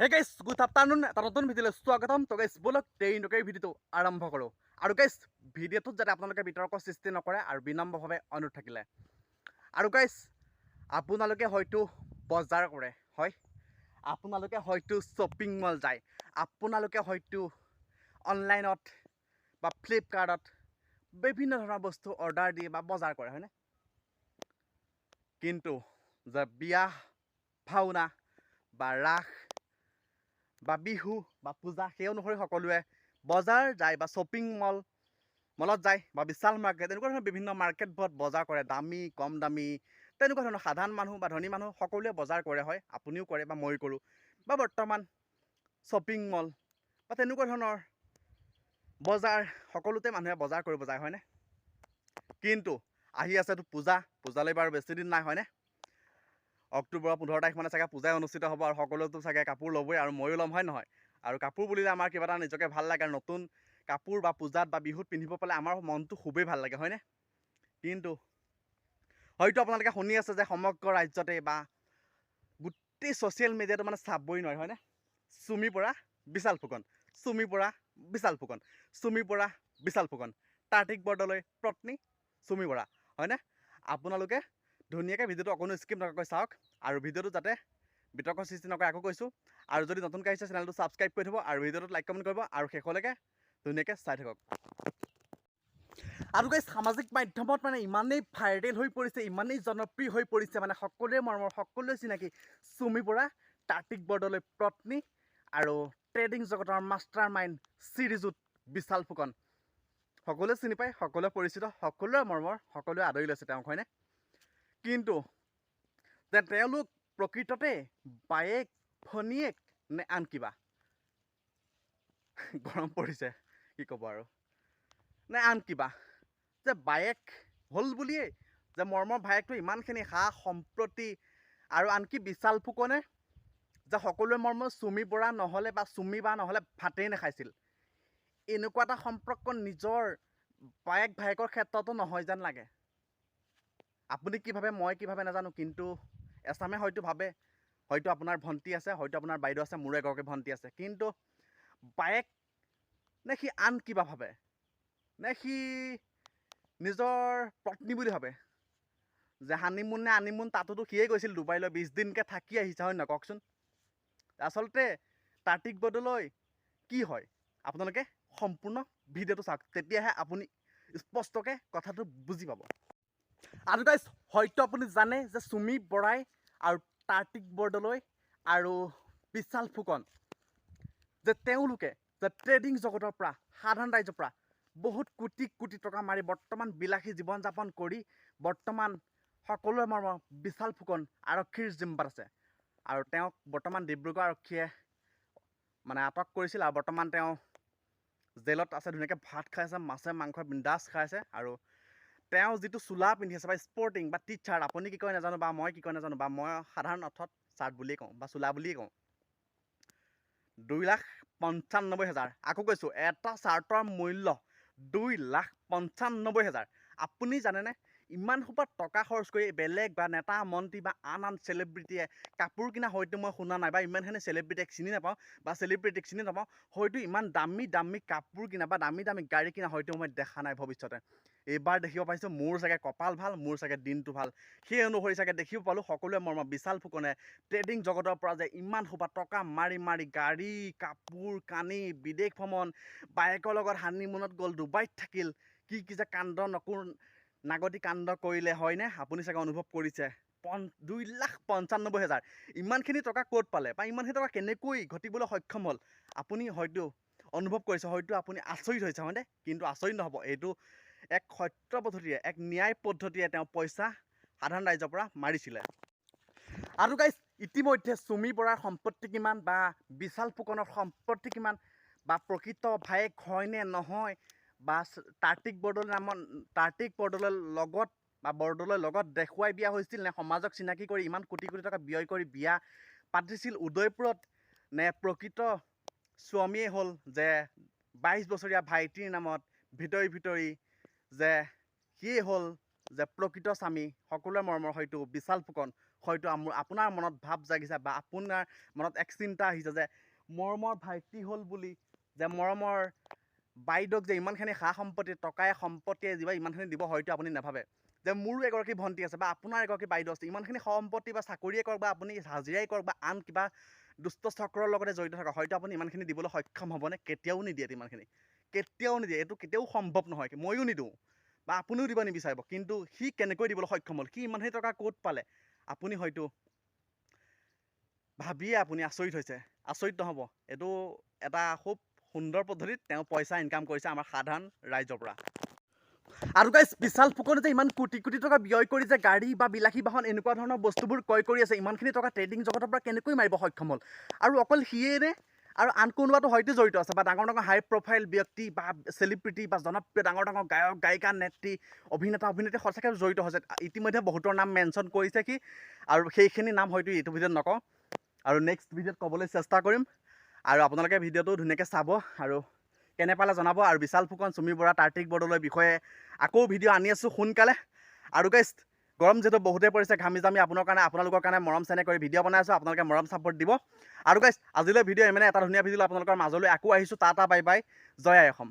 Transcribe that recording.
হে গাইছ good afternoon এটা নতুন ভিডিঅ'লৈ স্বাগতম। তো গাইছ ব'লক ট্ৰেইনকৈ ভিডিঅ'টো আৰম্ভ কৰোঁ। আৰু গাইছ ভিডিঅ'টোত যাতে আপোনালোকে বিতৰ্ক সৃষ্টি নকৰে আৰু বিনম্ৰভাৱে অনুৰোধ থাকিলে। আৰু গাইছ আপোনালোকে হয়তো বজাৰ কৰে হয়? আপোনালোকে হয়তো শ্বপিং মল যায়। আপোনালোকে হয়তো অনলাইনত বা ফ্লিপকাৰ্টত বিভিন্ন ধৰণৰ বস্তু অৰ্ডাৰ দিয়ে বা বজাৰ কৰে হয়নে? কিন্তু যে বিয়া ভাওনা বা ৰাস বা বিহু বা পূজা সেই অনুসৰি সকলোৱে বজাৰ যায় বা শ্বপিং মল মলত যায় বা বিশাল মাৰ্কেট এনেকুৱা ধৰণৰ বিভিন্ন মাৰ্কেটবোৰত বজাৰ কৰে। দামী কম দামী তেনেকুৱা ধৰণৰ সাধাৰণ মানুহ বা ধনী মানুহ সকলোৱে বজাৰ কৰে হয় আপুনিও কৰে বা ময়ো কৰোঁ। বা বৰ্তমান শ্বপিং মল বা তেনেকুৱা ধৰণৰ বজাৰ সকলোতে মানুহে বজাৰ কৰিব যায় হয়নে? কিন্তু আহি আছেতো পূজা পূজালৈ বাৰু বেছি দিন নাই হয়নে? অক্টোবৰৰ পোন্ধৰ তাৰিখ মানে চাগে পূজাই অনুষ্ঠিত হ'ব আৰু সকলোতো চাগে কাপোৰ ল'বই আৰু ময়ো ল'ম হয় নহয়? আৰু কাপোৰ বুলিলে আমাৰ কিবা এটা নিজকে ভাল লাগে আৰু নতুন কাপোৰ বা পূজাত বা বিহুত পিন্ধিব পালে আমাৰ মনটো খুবেই ভাল লাগে হয়নে? কিন্তু হয়তো আপোনালোকে শুনি আছে যে সমগ্ৰ ৰাজ্যতে বা গোটেই ছ'চিয়েল মিডিয়াটো মানে চাবই নোৱাৰে হয়নে? চুমি পৰা বিশাল ফুকন। চুমি পৰা বিশাল ফুকন। চুমি পৰা বিশাল ফুকন। তাৰ্তিক বৰদলৈ পত্নী চুমি বৰা হয়নে? আপোনালোকে ধুনীয়াকৈ ভিডিঅ'টো অকণো স্কিপ নকৰাকৈ চাওক আৰু ভিডিঅ'টো যাতে বিতৰ্ক সৃষ্টি নকৰে আকৌ কৈছোঁ। আৰু যদি নতুনকৈ আহিছে চেনেলটো ছাবস্ক্ৰাইব কৰি থ'ব আৰু ভিডিঅ'টোত লাইক কমেণ্ট কৰিব আৰু শেষলৈকে ধুনীয়াকৈ চাই থাকক। আৰু গাইজ সামাজিক মাধ্যমত মানে ইমানেই ভাইৰেল হৈ পৰিছে ইমানেই জনপ্ৰিয় হৈ পৰিছে মানে সকলোৱে মৰমৰ সকলোৱে চিনাকি। চুমি বৰা তাৰ্তিক বৰদলৈ পত্নী আৰু ট্ৰেডিং জগতৰ মাষ্টাৰ মাইণ্ড শ্ৰীযুত বিশাল ফুকন। সকলোৱে চিনি পায় সকলোৱে পৰিচিত সকলোৰে মৰমৰ সকলোৱে আদৰি লৈছে তেওঁক হয়নে? কিন্তু যে তেওঁলোক প্ৰকৃততে বায়েক ভনীয়েক নে আন কিবা। গৰম পৰিছে কি ক'ব আৰু। নে আন কিবা। যে বায়েক হ'ল বুলিয়েই যে মৰমৰ ভায়েকটো ইমানখিনি সা সম্প্ৰতি আৰু আনকি বিশাল ফুকনে যে সকলোৱে মৰমৰ চুমি বৰা নহ'লে বা চুমি বা নহ'লে ভাতেই নাখাইছিল। এনেকুৱা এটা সম্পৰ্ক নিজৰ বায়েক ভায়েকৰ ক্ষেত্ৰতো নহয় যেন লাগে। আপুনি কি ভাবে মই কি ভাবে নাজানো কিন্তু এচামে হয়তো ভাবে হয়তো আপোনাৰ ভণ্টি আছে হয়তো আপোনাৰ বাইদেউ আছে মোৰো এগৰাকী ভণ্টি আছে কিন্তু বায়েক নে সি আন কিবা ভাবে নে সি নিজৰ পত্নী বুলি ভাবে যে হানিমুন নে আনিমুন তাতোতো সিয়ে গৈছিল ডুবাইলৈ বিছ দিনকৈ থাকি আহিছে হয় নহয় কওকচোন। আচলতে তাৰ্তিক বদলৈ কি হয় আপোনালোকে সম্পূৰ্ণ ভিডিঅ'টো চাওক তেতিয়াহে আপুনি স্পষ্টকৈ কথাটো বুজি পাব। আৰু গাইজ হয়তো আপুনি জানে যে চুমি বৰাই আৰু তাৰ্তিক বৰদলৈ আৰু বিশাল ফুকন যে তেওঁলোকে যে ট্ৰেডিং জগতৰ পৰা সাধাৰণ ৰাইজৰ পৰা বহুত কোটি কোটি টকা মাৰি বৰ্তমান বিলাসী জীৱন যাপন কৰি বৰ্তমান সকলোৰে মৰমৰ বিশাল ফুকন আৰক্ষীৰ জিম্বাত আছে। আৰু তেওঁক বৰ্তমান ডিব্ৰুগড় আৰক্ষীয়ে মানে আটক কৰিছিল আৰু বৰ্তমান তেওঁ জেলত আছে ধুনীয়াকৈ ভাত খাই আছে মাছে মাংস বিন্দাছ খাই আছে আৰু তেওঁ যিটো চোলা পিন্ধি আছে বা স্পৰ্টিং বা টি চাৰ্ট আপুনি কি কয় নাজানো বা মই কি কয় নাজানো বা মই সাধাৰণ অৰ্থত চাৰ্ট বুলিয়েই কওঁ বা চোলা বুলিয়েই কওঁ। দুই লাখ পঞ্চান্নব্বৈ হাজাৰ। আকৌ কৈছোঁ এটা চাৰ্টৰ মূল্য দুই লাখ পঞ্চান্নব্বৈ হাজাৰ। আপুনি জানেনে ইমান সোপা টকা খৰচ কৰি বেলেগ বা নেতা মন্ত্ৰী বা আন আন চেলিব্ৰিটিয়ে কাপোৰ কিনা হয়তো মই শুনা নাই বা ইমানখিনি চেলিব্ৰিটিক চিনি নাপাওঁ বা চেলিব্ৰিটিক চিনি নাপাওঁ হয়তো ইমান দামী দামী কাপোৰ কিনা বা দামী দামী গাড়ী কিনা হয়তো মই দেখা নাই ভৱিষ্যতে। এইবাৰ দেখিব পাইছোঁ মোৰ চাগে কপাল ভাল মোৰ চাগে দিনটো ভাল। সেই অনুসৰি চাগে দেখিব পালোঁ সকলোৱে মৰমৰ বিশাল ফুকনে ট্ৰেডিং জগতৰ পৰা যে ইমান সোপা টকা মাৰি মাৰি গাড়ী কাপোৰ কানি বিদেশ ভ্ৰমণ বাইকৰ লগত হানিমুনত গ'ল ডুবাইত থাকিল কি কি যে কাণ্ড নকুৰ নাগতি কাণ্ড কৰিলে হয়নে? আপুনি চাগে অনুভৱ কৰিছে। পন দুই লাখ পঞ্চান্নব্বৈ হাজাৰ। ইমানখিনি টকা ক'ত পালে বা ইমানখিনি টকা কেনেকৈ ঘটিবলৈ সক্ষম হ'ল? আপুনি হয়তো অনুভৱ কৰিছে হয়তো আপুনি আচৰিত হৈছে হয়নে? কিন্তু আচৰিত নহ'ব এইটো এক সত্য পদ্ধতিৰে এক ন্যায় পদ্ধতিৰে তেওঁ পইচা সাধাৰণ ৰাইজৰ পৰা মাৰিছিলে। আৰু গাইজ ইতিমধ্যে চুমি বৰাৰ সম্পত্তি কিমান বা বিশাল ফুকনৰ সম্পত্তি কিমান বা প্ৰকৃত ভায়েক হয়নে নহয় বা তাৰ্তিক বৰদলৈ নামৰ তাৰ্তিক বৰদলৈৰ লগত বা বৰদলৈৰ লগত দেখুৱাই বিয়া হৈছিল নে সমাজক চিনাকি কৰি ইমান কোটি কোটি টকা ব্যয় কৰি বিয়া পাতিছিল উদয়পুৰত নে প্ৰকৃত স্বামীয়ে হ'ল যে বাইছ বছৰীয়া ভাইটিৰ নামত ভিতৰি ভিতৰি যে সিয়ে হ'ল যে প্ৰকৃত স্বামী সকলোৰে মৰমৰ হয়তো বিশাল ফুকন। হয়তো আপোনাৰ মনত ভাৱ জাগিছে বা আপোনাৰ মনত এক চিন্তা আহিছে যে মৰমৰ ভাইটি হ'ল বুলি যে মৰমৰ বাইদেউক যে ইমানখিনি সা সম্পত্তি টকাই সম্পত্তিয়ে যিবা ইমানখিনি দিব হয়তো আপুনি নাভাবে। যে মোৰো এগৰাকী ভণ্টি আছে বা আপোনাৰ এগৰাকী বাইদেউ আছে ইমানখিনি সম্পত্তি বা চাকৰিয়ে কৰক বা আপুনি হাজিৰাই কৰক বা আন কিবা দুষ্ট চক্ৰৰ লগতে জড়িত থকা হয়তো আপুনি ইমানখিনি দিবলৈ সক্ষম হ'বনে? কেতিয়াও নিদিয়ে ইমানখিনি। কেতিয়াও নিদিয়ে এইটো কেতিয়াও সম্ভৱ নহয় ময়ো নিদিওঁ। বা আপুনিও দিব নিবিচাৰিব কিন্তু সি কেনেকৈ দিবলৈ সক্ষম হ'ল সি ইমানখিনি টকা ক'ত পালে? আপুনি হয়তো ভাবিয়ে আপুনি আচৰিত হৈছে আচৰিত নহ'ব। এইটো এটা খুব সুন্দৰ পদ্ধতিত তেওঁ পইচা ইনকাম কৰিছে আমাৰ সাধাৰণ ৰাইজৰ পৰা। আৰু গাইজ বিশাল ফুকনে যে ইমান কোটি কোটি টকা ব্যয় কৰি যে গাড়ী বা বিলাসী বাহন এনেকুৱা ধৰণৰ বস্তুবোৰ ক্ৰয় কৰি আছে ইমানখিনি টকা ট্ৰেডিং জগতৰ পৰা কেনেকৈ মাৰিব সক্ষম হ'ল? আৰু অকল সিয়েই নে আৰু আন কোনোবাটো হয়তো জড়িত আছে বা ডাঙৰ ডাঙৰ হাই প্ৰফাইল ব্যক্তি বা চেলিব্ৰিটি বা জনপ্ৰিয় ডাঙৰ ডাঙৰ গায়ক, গায়িকা, নেত্ৰী, অভিনেতা, অভিনেত্ৰী সঁচাকৈ জড়িত হৈছে। ইতিমধ্যে বহুতৰ নাম মেনশ্যন কৰিছে কি আৰু সেইখিনি নাম হয়তো এইটো ভিডিঅ'ত নকওঁ। আৰু নেক্সট ভিডিঅ'ত ক'বলৈ চেষ্টা কৰিম। আৰু আপোনালোকে ভিডিঅ'টো ধুনীয়াকৈ চাব আৰু কেনে পালে জনাব। আৰু বিশাল ফুকন, চুমি বৰা তাৰ্তিক বৰদলৈ বিষয়ে আকৌ ভিডিঅ' আনি আছোঁ সোনকালে। আৰু গাইজ গৰম যিহেতু বহুতেই পৰিছে ঘামি জামি আপোনাৰ কাৰণে, আপোনালোকৰ কাৰণে মৰম চেনেহ কৰি ভিডিঅ' বনাই আছোঁ, আপোনালোকে মৰম ছাপোৰ্ট দিব। আৰু গাইজ আজিলৈ ভিডিঅ' ইমানে এটা ধুনীয়া ভিডিঅ' আপোনালোকৰ মাজলৈ আকৌ আহিছোঁ, টাটা বাই বাই জয় আই অসম।